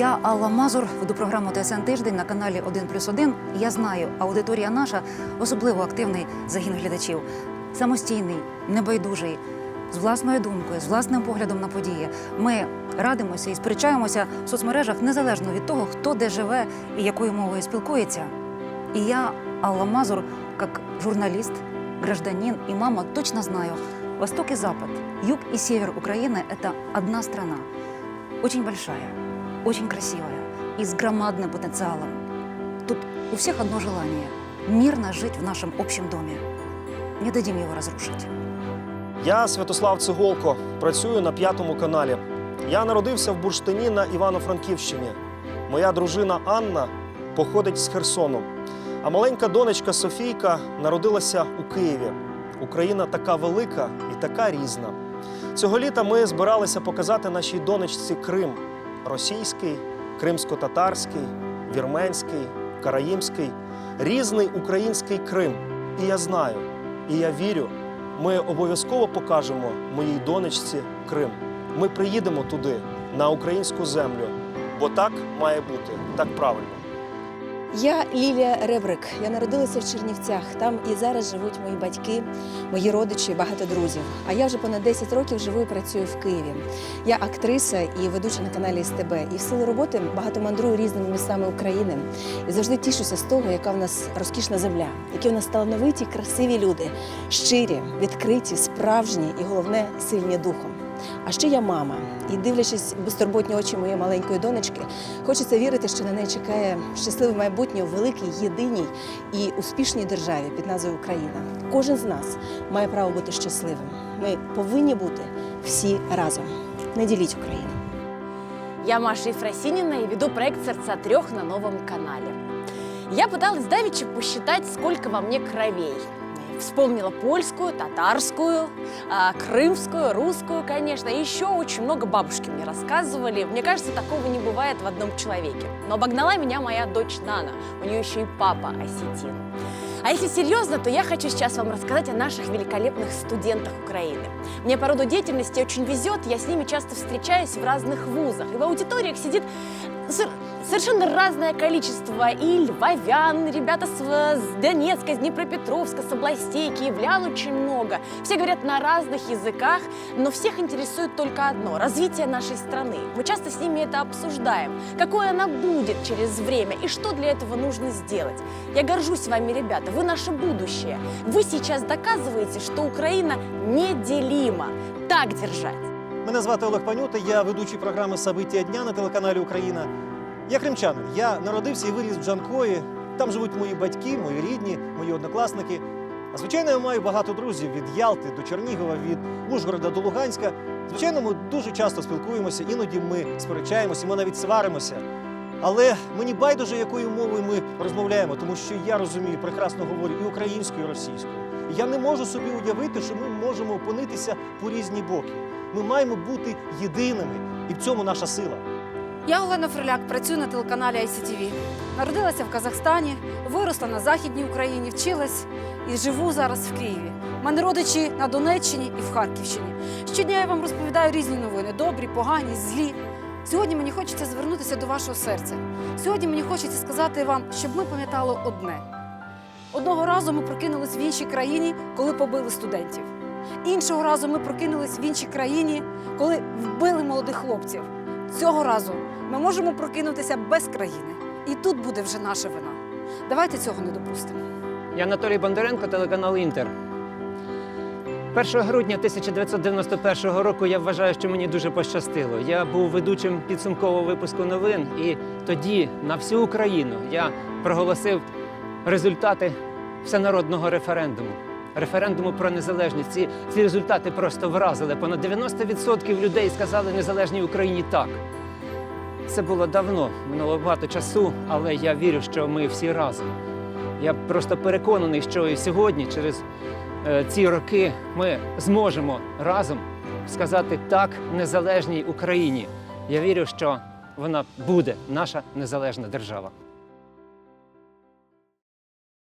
Я Алла Мазур, веду програму ТСН Тиждень на каналі 1 плюс 1. Я знаю, аудиторія наша особливо активний загін глядачів. Самостійний, небайдужий, з власною думкою, з власним поглядом на події. Ми радимося і сперечаємося в соцмережах незалежно від того, хто де живе і якою мовою спілкується. И я, Алла Мазур, как журналист, гражданин и мама, точно знаю, Восток и Запад, Юг и Север Украины – это одна страна. Очень большая, очень красивая и с громадным потенциалом. Тут у всех одно желание – мирно жить в нашем общем доме. Не дадим его разрушить. Я Святослав Цеголко, працюю на п'ятому каналі. Я народився в Бурштині на Івано-Франківщині. Моя дружина Анна походить з Херсону. А маленька донечка Софійка народилася у Києві. Україна така велика і така різна. Цього літа ми збиралися показати нашій донечці Крим російський, кримсько-татарський, вірменський, караїмський, різний український Крим. І я знаю, і я вірю, ми обов'язково покажемо моїй донечці Крим. Ми приїдемо туди, на українську землю, бо так має бути, так правильно. Я Лілія Ребрик. Я народилася в Чернівцях. Там і зараз живуть мої батьки, мої родичі, багато друзів. А я вже понад 10 років живу і працюю в Києві. Я актриса і ведуча на каналі СТБ. І в силу роботи багато мандрую різними містами України. І завжди тішуся з того, яка в нас розкішна земля, які в нас талановиті, красиві люди, щирі, відкриті, справжні і головне сильні духом. А ще я мама, і дивлячись безтурботні очі моєї маленької донечки, хочеться вірити, що на неї чекає щасливе майбутнє у великій, єдиній і успішній державі під назвою Україна. Кожен з нас має право бути щасливим. Ми повинні бути всі разом. Не діліть Україну. Я Маша Ефросинина и веду проект «Сердца трех» на новом канале. Я пыталась давеча посчитать, сколько во мне кровей. Вспомнила польскую, татарскую, а, крымскую, русскую, конечно. Еще очень много бабушки мне рассказывали. Мне кажется, такого не бывает в одном человеке. Но обогнала меня моя дочь Нана. У нее еще и папа осетин. А если серьезно, то я хочу сейчас вам рассказать о наших великолепных студентах Украины. Мне по роду деятельности очень везет, я с ними часто встречаюсь в разных вузах. И в аудиториях сидит совершенно разное количество и львовян, ребята с, с Донецка, с Днепропетровска, с областей, киевлян очень много. Все говорят на разных языках, но всех интересует только одно – развитие нашей страны. Мы часто с ними это обсуждаем. Какой она будет через время и что для этого нужно сделать. Я горжусь вами, ребята, вы наше будущее. Вы сейчас доказываете, что Украина неделима. Так держать. Мене звати Олег Панюта, я ведучий програми Сабиття дня на телеканалі Україна. Я кримчанин. Я народився і виріс в Джанкої. Там живуть мої батьки, мої рідні, мої однокласники. А звичайно, я маю багато друзів від Ялти до Чернігова, від Ужгорода до Луганська. Звичайно, ми дуже часто спілкуємося, іноді ми сперечаємося, ми навіть сваримося. Але мені байдуже, якою мовою ми розмовляємо, тому що я розумію, прекрасно говорю і українською, і російською. Я не можу собі уявити, що ми можемо опинитися по різні боки. Ми маємо бути єдиними, і в цьому наша сила. Я Олена Фриляк, працюю на телеканалі ICTV. Народилася в Казахстані, виросла на Західній Україні, вчилась і живу зараз в Києві. У мене родичі на Донеччині і в Харківщині. Щодня я вам розповідаю різні новини: добрі, погані, злі. Сьогодні мені хочеться звернутися до вашого серця. Сьогодні мені хочеться сказати вам, щоб ми пам'ятали одне: одного разу ми прокинулись в іншій країні, коли побили студентів. Іншого разу ми прокинулись в іншій країні, коли вбили молодих хлопців. Цього разу ми можемо прокинутися без країни. І тут буде вже наша вина. Давайте цього не допустимо. Я Анатолій Бондаренко, телеканал Інтер. 1 грудня 1991 року я вважаю, що мені дуже пощастило. Я був ведучим підсумкового випуску новин, і тоді на всю Україну я проголосив результати всенародного референдуму. Референдуму про незалежність. Ці, ці результати просто вразили. Понад 90% людей сказали незалежній Україні так. Це було давно, минуло багато часу, але я вірю, що ми всі разом. Я просто переконаний, що і сьогодні, через е, ці роки, ми зможемо разом сказати так незалежній Україні. Я вірю, що вона буде наша незалежна держава.